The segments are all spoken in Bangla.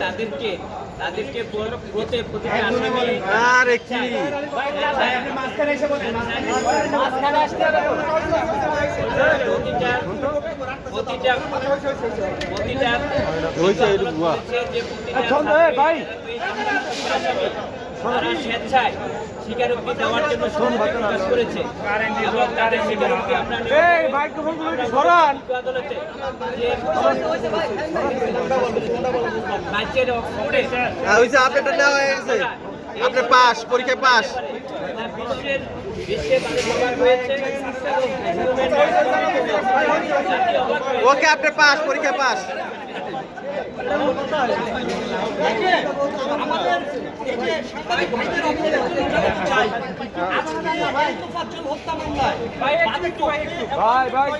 তাদেরকে তাদেরকে প্রতি আসামি আরে কি মাঝখানে আসতে হবে তো। প্রতিটা প্রতিটা প্রতিটা হয়েছে এটা ভুয়া। বলেছে যে প্রতিটা ভাই। তারা স্বেচ্ছায় স্বীকারোক্তি দেওয়ার জন্য সম্মতি প্রকাশ করেছে। এবং তাদের স্বীকারোক্তি আপনার আদালতে রাজ্যের অক্সফোর্ডে হ্যাঁ, পাস পরীক্ষায় পাস। বিশ্বের বিশ্বে তাদের ওকে আপনি পাস পরীক্ষা পাস। ভাই ভাই।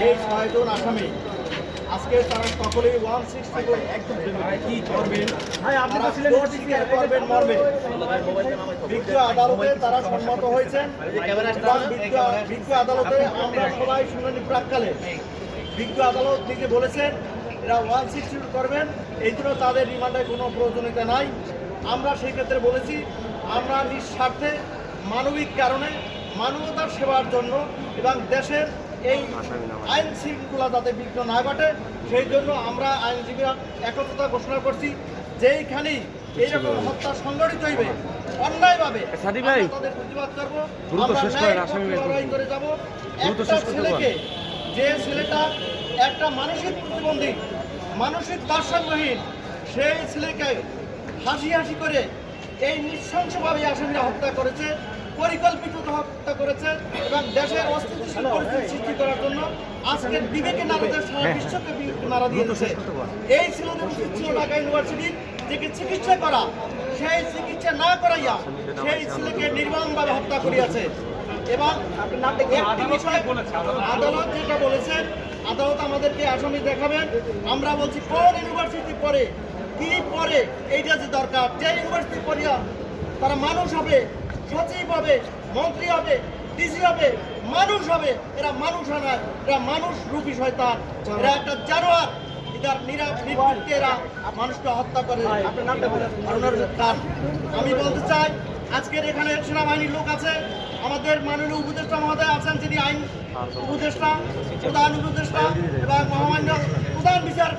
এই ছয়জন আসামি। আজকে তারা সকলেই ওয়ান একদম কি করবেন? বিজ্ঞ আদালতে তারা সম্মত হয়েছেন। বিজ্ঞ আদালতে আমরা সবাই শুনানি প্রাককালে। বিজ্ঞ আদালত নিজে বলেছেন এরা ওয়ান সিক্সটি করবেন। এই জন্য তাদের কোনো প্রয়োজনীয়তা নাই। আমরা সেই ক্ষেত্রে বলেছি আমরা নিঃস্বার্থে মানবিক কারণে মানবতার সেবার জন্য এবং দেশের এই আইন শৃঙ্খলা যাতে বিঘ্ন না ঘটে সেই জন্য আমরা আইনজীবীরা একত্রতা ঘোষণা করছি যেইখানেই এইরকম হত্যা সংগঠিত হইবে অন্যায়ভাবে তাদের প্রতিবাদ করব। লড়াই করে যাব। একটা ছেলেকে যে ছেলেটা একটা মানসিক প্রতিবন্ধী মানসিক ভারসাম্যহীন সেই ছেলেকে হাসি হাসি করে এই নৃশংসভাবে আসামিরা হত্যা করেছে। পরিকল্পিত হত্যা করেছে এবং দেশের অস্থিতিশীল পরিস্থিতি সৃষ্টি করার জন্য আজকের বিবেকে নারীদের সারা বিশ্বকে বিবেকে নাড়া দিয়ে এই উচিত ছিল ঢাকা ইউনিভার্সিটির থেকে চিকিৎসা করা সেই চিকিৎসা না করাইয়া সেই ছেলেকে নির্মমভাবে হত্যা করিয়াছে। এবং একটি বিষয় আদালত যেটা বলেছেন আদালত আমাদেরকে আসামি দেখাবেন আমরা বলছি কোন ইউনিভার্সিটি পড়ে কি পড়ে এইটা যে দরকার। যে ইউনিভার্সিটি পড়িয়া তারা মানুষ হবে সচিব হবে মন্ত্রী হবে ডিসি হবে মানুষ হবে। এরা মানুষ হয় না এরা মানুষ রূপী শয়তান। এরা একটা জানোয়ার। এটার নিরা নির্বৃত্তে এরা মানুষকে হত্যা করে। খান আমি বলতে চাই আজকের এখানে সেনাবাহিনীর লোক আছে। আমাদের মাননীয় উপদেষ্টা মহোদয় আছেন যিনি আইন উপদেষ্টা প্রধান উপদেষ্টা এবং মহামান্য প্রধান বিচার